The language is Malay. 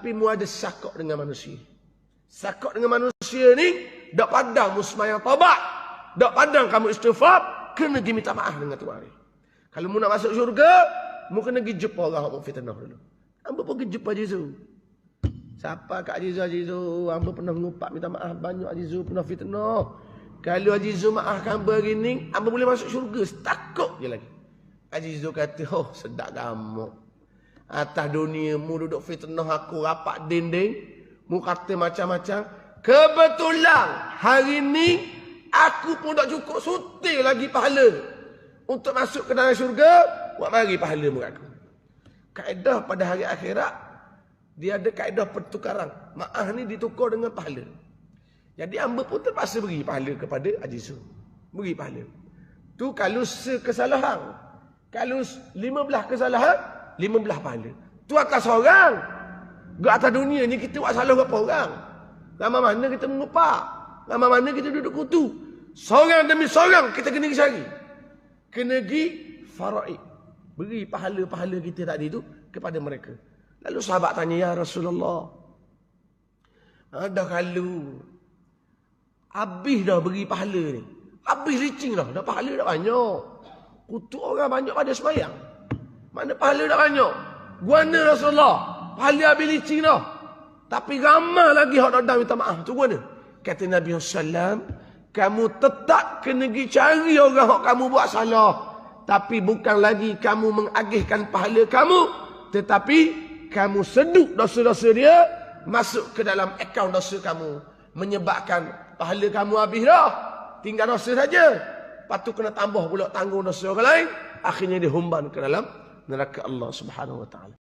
Tapi mu ada sakok dengan manusia. Sakok dengan manusia ni, dak padang mu semayang taubat. Dak padang kamu istighfar, kena pergi minta maaf dengan Tuhan. Kalau mu nak masuk syurga, mu kena pergi jumpa orang yang fitnah dulu. Pun pergi jumpa Jizu. Siapa Kak Jizu, Jizu? Hamba pernah mengupak minta maaf banyak Jizu pernah fitnah. Kalau Jizu maafkan hamba hari ni, hamba boleh masuk syurga. Takut je lagi. Azizu kata, oh sedap kamu. Atas dunia mu duduk fitnah aku rapat dinding. Mu kata macam-macam. Kebetulan hari ni aku pun tak cukup suti lagi pahala. Untuk masuk ke dalam syurga, buat mari pahala mu aku. Kaedah pada hari akhirat, dia ada kaedah pertukaran. Maaf ni ditukar dengan pahala. Jadi hamba pun terpaksa beri pahala kepada Azizu. Beri pahala. Tu kalau sekesalahan. Kalau 15 kesalahan, 15 pahala. Tu atas orang. Gak atas dunia ni kita buat salah berapa orang. Lama mana kita mengupak. Lama mana kita duduk kutu. Seorang demi seorang kita kena cari. Kena pergi faraid. Beri pahala-pahala kita tadi tu kepada mereka. Lalu sahabat tanya, Ya Rasulullah. Ada kalau habis dah beri pahala ni. Habis licing dah. Dah pahala dah banyak. Kutuk orang banyak pada semayang. Mana pahala dah banyak. Guana Rasulullah. Pahala habis licing dah. Tapi ramai lagi hak dah minta maaf. Tu guana. Kata Nabi SAW. Kamu tetap kena pergi cari orang hak kamu buat salah. Tapi bukan lagi kamu mengagihkan pahala kamu. Tetapi kamu seduk dosa-dosa dia. Masuk ke dalam akaun dosa kamu. Menyebabkan pahala kamu habis dah. Tinggal dosa saja. Lepas tu kena tambah pula tanggung dosa orang lain. Akhirnya dihumban ke dalam لك الله سبحانه وتعالى.